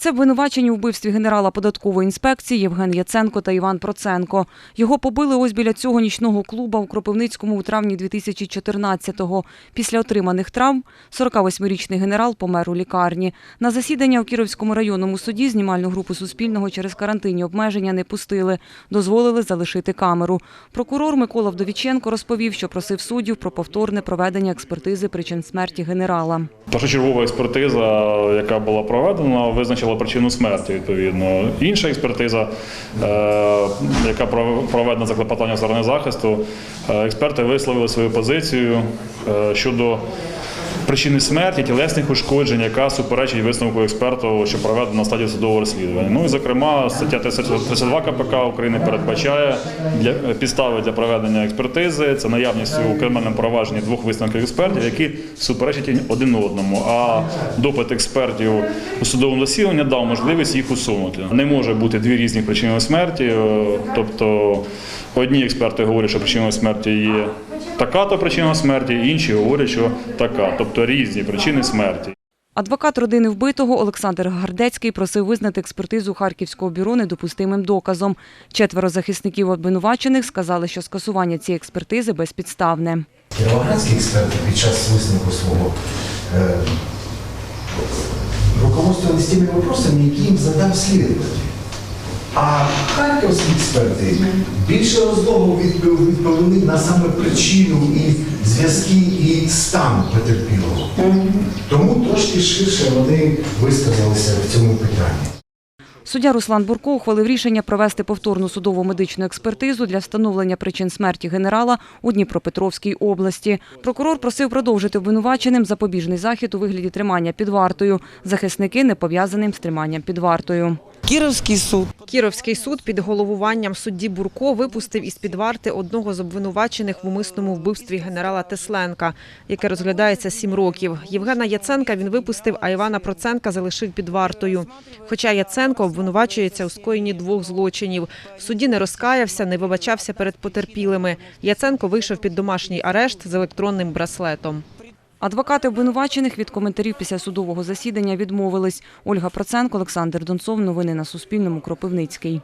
Це обвинувачені у вбивстві генерала податкової інспекції Євген Яценко та Іван Проценко. Його побили ось біля цього нічного клуба у Кропивницькому у травні 2014-го. Після отриманих травм 48-річний генерал помер у лікарні. На засідання у Кіровському районному суді знімальну групу Суспільного через карантинні обмеження не пустили. Дозволили залишити камеру. Прокурор Микола Вдовіченко розповів, що просив суддів про повторне проведення експертизи причин смерті генерала. Першочергова експертиза, яка була проведена, визначила причину смерті. Відповідно, інша експертиза, е, яка пров- проведена за клопотанням сторони захисту, е, експерти висловили свою позицію е, щодо причини смерті, тілесних ушкоджень, яка суперечить висновку експерту, що проведено на стадії судового розслідування. Ну і зокрема, стаття 32 КПК України передбачає для підстави для проведення експертизи. Це наявність у кримінальному провадженні двох висновків експертів, які суперечать один одному. А допит експертів у судовому засіданні дав можливість їх усунути. Не може бути дві різні причини смерті. е, Тобто одні експерти говорять, що причиною смерті є така-то причина смерті, інші говорять, що така, тобто різні причини смерті. Адвокат родини вбитого Олександр Гардецький просив визнати експертизу Харківського бюро недопустимим доказом. Четверо захисників обвинувачених сказали, що скасування цієї експертизи безпідставне. Кіровоградські експерти під час висновку свого е, руководствувалися тими вопросами, які їм задав слідуватель. А харківські експерти більше розлогу відпов- відповіли на саме причину і зв'язки і стан потерпілого. Тому трошки ширше вони висказалися в цьому питанні. Суддя Руслан Бурко ухвалив рішення провести повторну судову медичну експертизу для встановлення причин смерті генерала у Дніпропетровській області. Прокурор просив продовжити обвинуваченим запобіжний захід у вигляді тримання під вартою. Захисники не пов'язаним з триманням під вартою. Кіровський суд Кіровський суд під головуванням судді Бурко випустив із-під варти одного з обвинувачених в умисному вбивстві генерала Тесленка, яке розглядається сім років. Євгена Яценка він випустив, а Івана Проценка залишив під вартою. Хоча Яценко обвинувачується у скоєнні двох злочинів. В суді не розкаявся, не вибачався перед потерпілими. Яценко вийшов під домашній арешт з електронним браслетом. Адвокати обвинувачених від коментарів після судового засідання відмовились. Ольга Проценко, Олександр Донцов. Новини на Суспільному. Кропивницький.